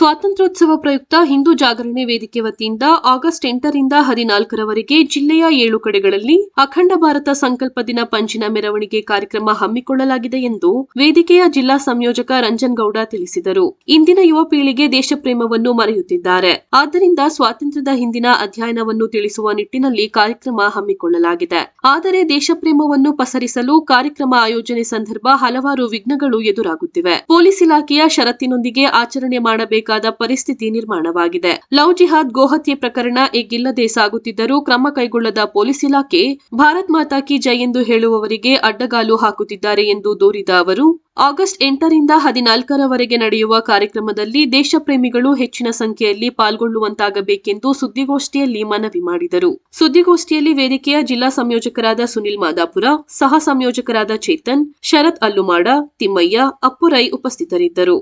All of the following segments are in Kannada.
ಸ್ವಾತಂತ್ರ್ಯೋತ್ಸವ ಪ್ರಯುಕ್ತ ಹಿಂದೂ ಜಾಗರಣೆ ವೇದಿಕೆ ವತಿಯಿಂದ ಆಗಸ್ಟ್ ಎಂಟರಿಂದ ಹದಿನಾಲ್ಕರವರೆಗೆ ಜಿಲ್ಲೆಯ ಏಳು ಕಡೆಗಳಲ್ಲಿ ಅಖಂಡ ಭಾರತ ಸಂಕಲ್ಪ ದಿನ ಪಂಜಿನ ಮೆರವಣಿಗೆ ಕಾರ್ಯಕ್ರಮ ಹಮ್ಮಿಕೊಳ್ಳಲಾಗಿದೆ ಎಂದು ವೇದಿಕೆಯ ಜಿಲ್ಲಾ ಸಂಯೋಜಕ ರಂಜನ್ ಗೌಡ ತಿಳಿಸಿದರು. ಇಂದಿನ ಯುವ ಪೀಳಿಗೆ ದೇಶಪ್ರೇಮವನ್ನು ಮರೆಯುತ್ತಿದ್ದಾರೆ. ಆದ್ದರಿಂದ ಸ್ವಾತಂತ್ರ್ಯದ ಹಿಂದಿನ ಅಧ್ಯಯನವನ್ನು ತಿಳಿಸುವ ನಿಟ್ಟಿನಲ್ಲಿ ಕಾರ್ಯಕ್ರಮ ಹಮ್ಮಿಕೊಳ್ಳಲಾಗಿದೆ. ಆದರೆ ದೇಶಪ್ರೇಮವನ್ನು ಪಸರಿಸಲು ಕಾರ್ಯಕ್ರಮ ಆಯೋಜನೆ ಸಂದರ್ಭ ಹಲವಾರು ವಿಘ್ನಗಳು ಎದುರಾಗುತ್ತಿವೆ. ಪೊಲೀಸ್ ಇಲಾಖೆಯ ಷರತ್ತಿನೊಂದಿಗೆ ಆಚರಣೆ ಮಾಡಬೇಕಾದ ಪರಿಸ್ಥಿತಿ ನಿರ್ಮಾಣವಾಗಿದೆ. ಲವ್ ಜಿಹಾದ್ ಗೋಹತ್ಯೆ ಪ್ರಕರಣ ಈಗಿಲ್ಲದೆ ಸಾಗುತ್ತಿದ್ದರೂ ಕ್ರಮ ಕೈಗೊಳ್ಳದ ಪೊಲೀಸ್ ಇಲಾಖೆ ಭಾರತ್ ಮಾತಾ ಕಿ ಜೈ ಎಂದು ಹೇಳುವವರಿಗೆ ಅಡ್ಡಗಾಲು ಹಾಕುತ್ತಿದ್ದಾರೆ ಎಂದು ದೂರಿದ ಅವರು, ಆಗಸ್ಟ್ ಎಂಟರಿಂದ ಹದಿನಾಲ್ಕರವರೆಗೆ ನಡೆಯುವ ಕಾರ್ಯಕ್ರಮದಲ್ಲಿ ದೇಶಪ್ರೇಮಿಗಳು ಹೆಚ್ಚಿನ ಸಂಖ್ಯೆಯಲ್ಲಿ ಪಾಲ್ಗೊಳ್ಳುವಂತಾಗಬೇಕೆಂದು ಸುದ್ದಿಗೋಷ್ಠಿಯಲ್ಲಿ ಮನವಿ ಮಾಡಿದರು. ಸುದ್ದಿಗೋಷ್ಠಿಯಲ್ಲಿ ವೇದಿಕೆಯ ಜಿಲ್ಲಾ ಸಂಯೋಜಕರಾದ ಸುನಿಲ್ ಮಾದಾಪುರ, ಸಹ ಸಂಯೋಜಕರಾದ ಚೇತನ್, ಶರತ್ ಅಲ್ಲುಮಾಡ, ತಿಮ್ಮಯ್ಯ ಅಪ್ಪುರೈ ಉಪಸ್ಥಿತರಿದ್ದರು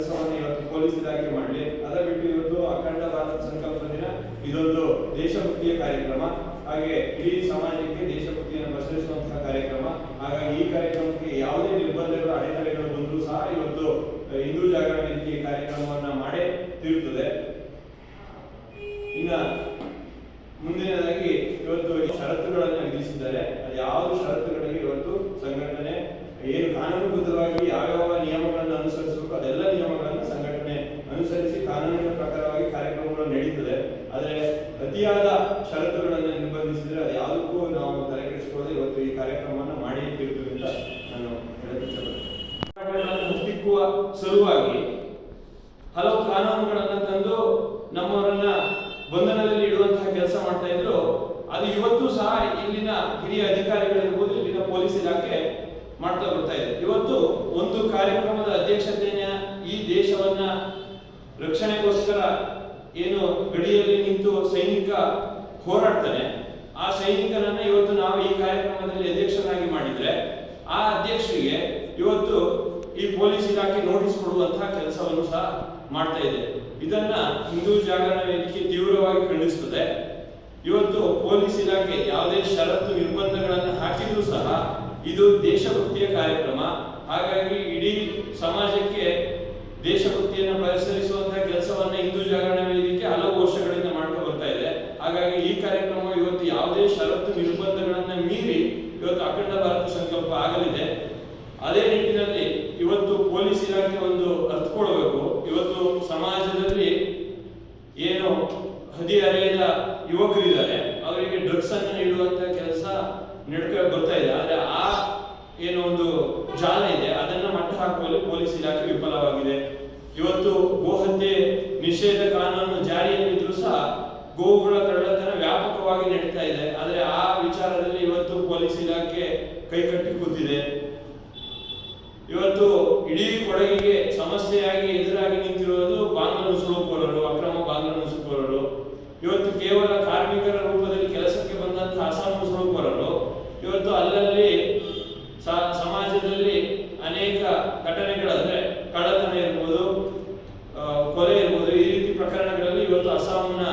ಕೆಲಸವನ್ನು ಇವತ್ತು ಪೊಲೀಸ್ ಇಲಾಖೆ ಮಾಡಲಿ ಅದರ ಬಿಟ್ಟು ಇವತ್ತು ಅಖಂಡ ಭಾರತ ಸಂಕಲ್ಪ ದಿನ ಇದೊಂದು ದೇಶಭಕ್ತಿಯ ಕಾರ್ಯಕ್ರಮ. ಹಾಗೆ ಇಡೀ ಸಮಾಜಕ್ಕೆ ದೇಶಭಕ್ತಿಯನ್ನು ಪ್ರಸರಿಸುವಂತಹ ಕಾರ್ಯಕ್ರಮ. ಹಾಗಾಗಿ ಈ ಕಾರ್ಯಕ್ರಮಕ್ಕೆ ಯಾವುದೇ ನಿರ್ಬಂಧಗಳು, ಅಡೆತಡೆಗಳು ಬಂದರೂ ಸಹ ಇವತ್ತು ಹಿಂದೂ ಜಾಗರಣ ವೇದಿಕೆ ಕಾರ್ಯಕ್ರಮವನ್ನ ಮಾಡೇ ತಿರುತ್ತದೆ. ಇನ್ನ ಮುಂದಿನದಾಗಿ ಇವತ್ತು ಷರತ್ತುಗಳನ್ನು ವಿಧಿಸಿದ್ದಾರೆ. ಅದು ಯಾವುದು ಷರತ್ತುಗಳಿಗೆ ಇವತ್ತು ಸಂಘಟನೆ, ಏನು ಕಾನೂನುಬದ್ಧವಾಗಿ ಯಾವ್ಯಾವ ನಿಯಮಗಳನ್ನು ಅನುಸರಿಸಬೇಕು ಅದೆಲ್ಲ ನಿಯಮಗಳನ್ನು ಸಂಘಟನೆ ಅನುಸರಿಸಿ ಕಾನೂನಿನ ಪ್ರಕಾರವಾಗಿ ನಡೀತದೆ ಆದರೆ ಅತಿಯಾದ ಷರತ್ತುಗಳನ್ನು ನಿರ್ಬಂಧಿಸಿದ್ರೆ ಅದು ಯಾವುದಕ್ಕೂ ನಾವು ತಲೆ ಇವತ್ತು ಈ ಕಾರ್ಯಕ್ರಮವನ್ನು ಮಾಡಿ ತೀರ್ತೀವಿ ಅಂತ ನಾನು ಹೇಳಕ್ಕೆ ಇಷ್ಟಪಡ್ತೇನೆ. ಸಲುವಾಗಿ ಹಲವು ಕಾನೂನುಗಳನ್ನು ತಂದು ನಮ್ಮವರನ್ನ ಬಂಧನದಲ್ಲಿ ಇಡುವಂತಹ ಕೆಲಸ ಮಾಡ್ತಾ ಇದ್ರು. ಅದು ಇವತ್ತು ಸಹ ಇಲ್ಲಿನ ಹಿರಿಯ ಅಧಿಕಾರಿಗಳಿರ್ಬೋದು, ಇಲ್ಲಿನ ಪೊಲೀಸ್ ಇಲಾಖೆ ಮಾಡ್ತಾ ಬರ್ತಾ ಇದೆ. ಇವತ್ತು ಒಂದು ಕಾರ್ಯಕ್ರಮದ ಅಧ್ಯಕ್ಷತೆಯ ಈ ದೇಶವನ್ನ ರಕ್ಷಣೆಗೋಸ್ಕರ ಏನು ಗಡಿಯಲ್ಲಿ ನಿಂತು ಸೈನಿಕ ಹೋರಾಡ್ತಾನೆ ಆ ಸೈನಿಕನನ್ನ ಇವತ್ತು ನಾವು ಈ ಕಾರ್ಯಕ್ರಮದಲ್ಲಿ ಅಧ್ಯಕ್ಷನಾಗಿ ಮಾಡಿದ್ರೆ, ಆ ಅಧ್ಯಕ್ಷರಿಗೆ ಇವತ್ತು ಈ ಪೊಲೀಸ್ ಇಲಾಖೆ ನೋಟಿಸ್ ಕೊಡುವಂತಹ ಕೆಲಸವನ್ನು ಸಹ ಮಾಡ್ತಾ ಇದೆ. ಇದನ್ನ ಹಿಂದೂ ಜಾಗರಣ ವೇದಿಕೆ ತೀವ್ರವಾಗಿ ಖಂಡಿಸುತ್ತದೆ ಇವತ್ತು ಪೊಲೀಸ್ ಇಲಾಖೆ ಯಾವುದೇ ಷರತ್ತು ನಿರ್ಬಂಧಗಳನ್ನು ಹಾಕಿದ್ರೂ ಸಹ ಇದು ದೇಶಭಕ್ತಿಯ ಕಾರ್ಯಕ್ರಮ. ಹಾಗಾಗಿ ಇಡೀ ಸಮಾಜಕ್ಕೆ ದೇಶಭಕ್ತಿಯನ್ನು ಪ್ರದರ್ಶಿಸುವಂತಹ ಕೆಲಸವನ್ನ ಹಿಂದೂ ಜಾಗರಣ ವೇದಿಕೆ ಹಲವು ವರ್ಷಗಳಿಂದ ಮಾಡ್ತಾ ಬರ್ತಾ ಇದೆ. ಹಾಗಾಗಿ ಈ ಕಾರ್ಯಕ್ರಮ ಇವತ್ತು ಯಾವುದೇ ಷರತ್ತು ನಿರ್ಬಂಧಗಳನ್ನ ಮೀರಿ ಇವತ್ತು ಅಖಂಡ ಭಾರತ ಸಂಕಲ್ಪ ಆಗಲಿದೆ. ಅದೇ ನಿಟ್ಟಿನಲ್ಲಿ ಇವತ್ತು ಪೊಲೀಸ್ ಇಲಾಖೆ ಒಂದು ಅರ್ಥಕೊಳ್ಬೇಕು ಇವತ್ತು ಸಮಾಜದಲ್ಲಿ ಏನು ಹದಿಹರೆಯದ ಯುವಕರಿದ್ದಾರೆ. ಅವರಿಗೆ ಡ್ರಗ್ಸ್ ಅನ್ನು ನೀಡುವಂತ ಕೆಲಸ ನಡ್ಕ ಬರ್ತಾ ಇದೆ. ಆದ್ರೆ ಆ ಏನು ಒಂದು ಜಾಲ ಇದೆ, ಅದನ್ನ ಮಟ್ಟ ಹಾಕುವಲ್ಲಿ ಪೊಲೀಸ್ ಇಲಾಖೆ ವಿಫಲವಾಗಿದೆ. ಗೋಹತ್ಯೆ ನಿಷೇಧ ಕಾನೂನು ಜಾರಿಯಲ್ಲಿದ್ರು ಸಹ ಗೋವುಗಳ ಕಳ್ಳತನ ವ್ಯಾಪಕವಾಗಿ ನಡೀತಾ ಇದೆ. ಆದ್ರೆ ಆ ವಿಚಾರದಲ್ಲಿ ಇವತ್ತು ಪೊಲೀಸ್ ಇಲಾಖೆ ಕೈಕಟ್ಟಿ ಕೂತಿದೆ. ಇವತ್ತು ಇಡೀ ಕೊಡಗಿಗೆ ಸಮಸ್ಯೆಯಾಗಿ ಎದುರಾಗಿ ನಿಂತಿರುವುದು ಬಾಂಗ್ಲ ನುಸುಳುಕೋರರು ಅಕ್ರಮ ಬಾಂಗ್ಲ ನುಸುಳುಕೋರರು ಇವತ್ತು ಕೇವಲ ಕಾರ್ಮಿಕರ ರೂಪದಲ್ಲಿ ಕೆಲಸಕ್ಕೆ ಬಂದಂತಹ ಅಸಾಮ್ ನುಸುಳುಕೋರರು ಇವತ್ತು ಅಲ್ಲಲ್ಲಿ ಸಮಾಜದಲ್ಲಿ ಅನೇಕ ಘಟನೆಗಳು ಅಂದ್ರೆ ಕಳ್ಳತನ ಇರ್ಬೋದು ಆ, ಕೊಲೆ ಇರ್ಬೋದು ಈ ರೀತಿ ಪ್ರಕರಣಗಳಲ್ಲಿ ಇವತ್ತು ಅಸ್ಸಾಂನ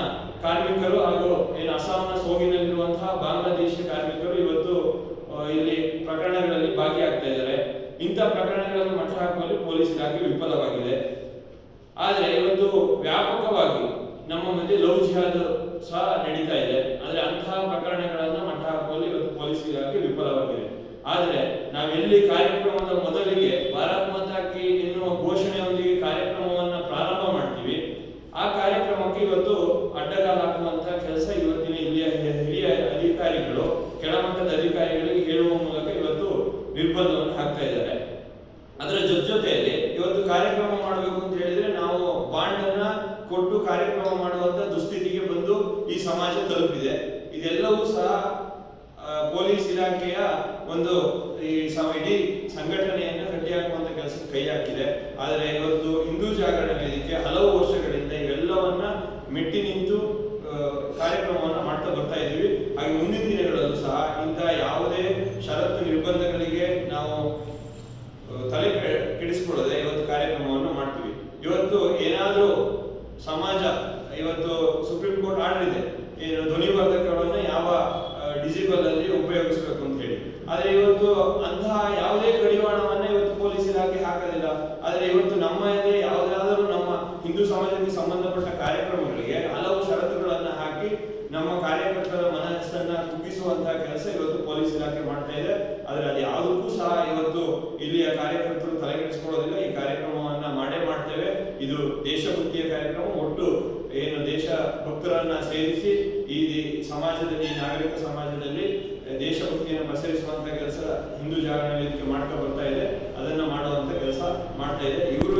ಕಾರ್ಮಿಕರು ಹಾಗೂ ಏನು ಅಸ್ಸಾಂನ ಸೋಗಿನಲ್ಲಿರುವಂತಹ ಬಾಂಗ್ಲಾದೇಶ ಕಾರ್ಮಿಕರು ಇವತ್ತು ಇಲ್ಲಿ ಪ್ರಕರಣಗಳಲ್ಲಿ ಭಾಗಿಯಾಗ್ತಾ ಇದ್ದಾರೆ. ಇಂಥ ಪ್ರಕರಣಗಳನ್ನು ಮಟ್ಟ ಹಾಕುವಲ್ಲಿ ಪೊಲೀಸ್ ಇಲಾಖೆ ವಿಫಲವಾಗಿದೆ. ಆದರೆ ಇವತ್ತು ವ್ಯಾಪಕವಾಗಿ ನಮ್ಮ ಮಧ್ಯೆ ಲವ್ ಜಿಹಾದ್ ಸಹ ನಡೀತಾ ಇದೆ. ಆದರೆ ಅಂತಹ ಪ್ರಕರಣಗಳನ್ನ ಮಟ್ಟ ಹಾಕುವಲ್ಲಿ ಇವತ್ತು ಪೊಲೀಸ್ ಇಲಾಖೆ ವಿಫಲವಾಗಿದೆ. ಆದರೆ ನಾವೆಲ್ಲಿ ಕಾರ್ಯಕ್ರಮದ ಮೊದಲಿಗೆ ಭಾರತ್ ಮಾತಾ ಕಿ ಎನ್ನುವ ಘೋಷಣೆಯೊಂದಿಗೆ ಕಾರ್ಯಕ್ರಮವನ್ನ ಪ್ರಾರಂಭ ಮಾಡ್ತೀವಿ ಆ ಕಾರ್ಯಕ್ರಮಕ್ಕೆ ಇವತ್ತು ಅಡ್ಡಗಾಲ ಹಾಕುವಂತಹ ಕೆಲಸ ಇವತ್ತಿನ ಇಲ್ಲಿಯ ಹಿರಿಯ ಅಧಿಕಾರಿಗಳು ಕೆಳಮಟ್ಟದ ಅಧಿಕಾರಿಗಳಿಗೆ ಹೇಳುವ ಮೂಲಕ ಇವತ್ತು ನಿರ್ಬಂಧವನ್ನು ಹಾಕ್ತಾ ಇದ್ದಾರೆ. ಅದರ ಜೊತೆ ಜೊತೆಯಲ್ಲಿ ಇವತ್ತು ಕಾರ್ಯಕ್ರಮ ಮಾಡಬೇಕು ಅಂತ ಹೇಳಿದ್ರೆ ನಾವು ಬಾಂಡ್ ಅನ್ನ ಕೊಟ್ಟು ಕಾರ್ಯಕ್ರಮ ಮಾಡುವಂತ ದುಸ್ಥಿತಿಗೆ ಬಂದು ಈ ಸಮಾಜ ತಲುಪಿದೆ. ಇದೆಲ್ಲವೂ ಸಹ ಪೊಲೀಸ್ ಇಲಾಖೆಯ ಒಂದು ಈ ಸ- ಸಂಘಟನೆಯನ್ನ ಕಟ್ಟಿಹಾಕುವಂತ ಕೆಲಸ ಕೈ ಹಾಕಿದೆ. ಆದರೆ ಇವತ್ತು ಹಿಂದೂ ಜಾಗರಣ ವೇದಿಕೆ ಹಲವು ವರ್ಷಗಳಿಂದ ಇವೆಲ್ಲವನ್ನ ಮೆಟ್ಟಿ ನಿಂತು ಕಾರ್ಯಕ್ರಮವನ್ನ ಮಾಡ್ತಾ ಬರ್ತಾ ಇದ್ದೀವಿ. ಹಾಗೆ ಮುಂದಿನ ದಿನಗಳಲ್ಲೂ ಸಹ ಇಂತಹ ಯಾವುದೇ ಷರತ್ತು ನಿರ್ಬಂಧಗಳಿಗೆ ನಾವು ತಲೆ ಕೆಡಿಸಿಕೊಳ್ಳದೆ ಇವತ್ತು ಕಾರ್ಯಕ್ರಮವನ್ನು ಮಾಡ್ತೀವಿ. ಇವತ್ತು ಏನಾದರೂ ಸಮಾಜ, ಇವತ್ತು ಸುಪ್ರೀಂ ಕೋರ್ಟ್ ಆರ್ಡರ್ ಇದೆ. ಏನು ಧ್ವನಿವರ್ಧಕಗಳನ್ನು ಯಾವ ಡಿಜಿಬಲ್ ಅಲ್ಲಿ ಉಪಯೋಗಿಸಬೇಕು ಅಂತ ಹೇಳಿ. ಆದ್ರೆ ಇವತ್ತು ಅಂತಹ ಯಾವುದೇ ಕಡಿವಾಣವನ್ನ ಇವತ್ತು ಪೊಲೀಸ್ ಇಲಾಖೆ ಹಾಕೋದಿಲ್ಲ. ಆದ್ರೆ ಇವತ್ತು ನಮ್ಮ ಯಾವುದಾದರೂ ನಮ್ಮ ಹಿಂದೂ ಸಮಾಜಕ್ಕೆ ಸಂಬಂಧಪಟ್ಟ ಕಾರ್ಯಕ್ರಮಗಳಿಗೆ ಹಲವು ಷರತ್ತುಗಳನ್ನ ಹಾಕಿ ನಮ್ಮ ಕಾರ್ಯಕರ್ತರ ಮನಸ್ಸನ್ನ ಕುಗ್ಗಿಸುವಂತಹ ಕೆಲಸ ಇವತ್ತು ಪೊಲೀಸ್ ಇಲಾಖೆ ಮಾಡ್ತಾ ಇದೆ. ಆದ್ರೆ ಅದು ಯಾವುದಕ್ಕೂ ಸಹ ಇವತ್ತು ಇಲ್ಲಿಯ ಕಾರ್ಯಕರ್ತರು ತಲೆಗೆಡಿಸಿಕೊಳ್ಳೋದಿಲ್ಲ ಈ ಕಾರ್ಯಕ್ರಮವನ್ನ ಮಾಡೇ ಮಾಡ್ತೇವೆ. ಇದು ದೇಶಭಕ್ತಿಯ ಕಾರ್ಯಕ್ರಮ. ಒಟ್ಟು ಏನು ದೇಶ ಭಕ್ತರನ್ನ ಸೇರಿಸಿ ಈ ಸಮಾಜದಲ್ಲಿ ನಾಗರಿಕ ಸಮಾಜದಲ್ಲಿ ದೇಶಭಕ್ತಿಯನ್ನು ಪಸರಿಸುವಂತ ಕೆಲಸ ಹಿಂದೂ ಜಾಗರಣೆ ವೇದಿಕೆ ಮಾಡ್ತಾ ಬರ್ತಾ ಇದೆ. ಅದನ್ನ ಮಾಡುವಂತ ಕೆಲಸ ಮಾಡ್ತಾ ಇದೆ. ಇವರು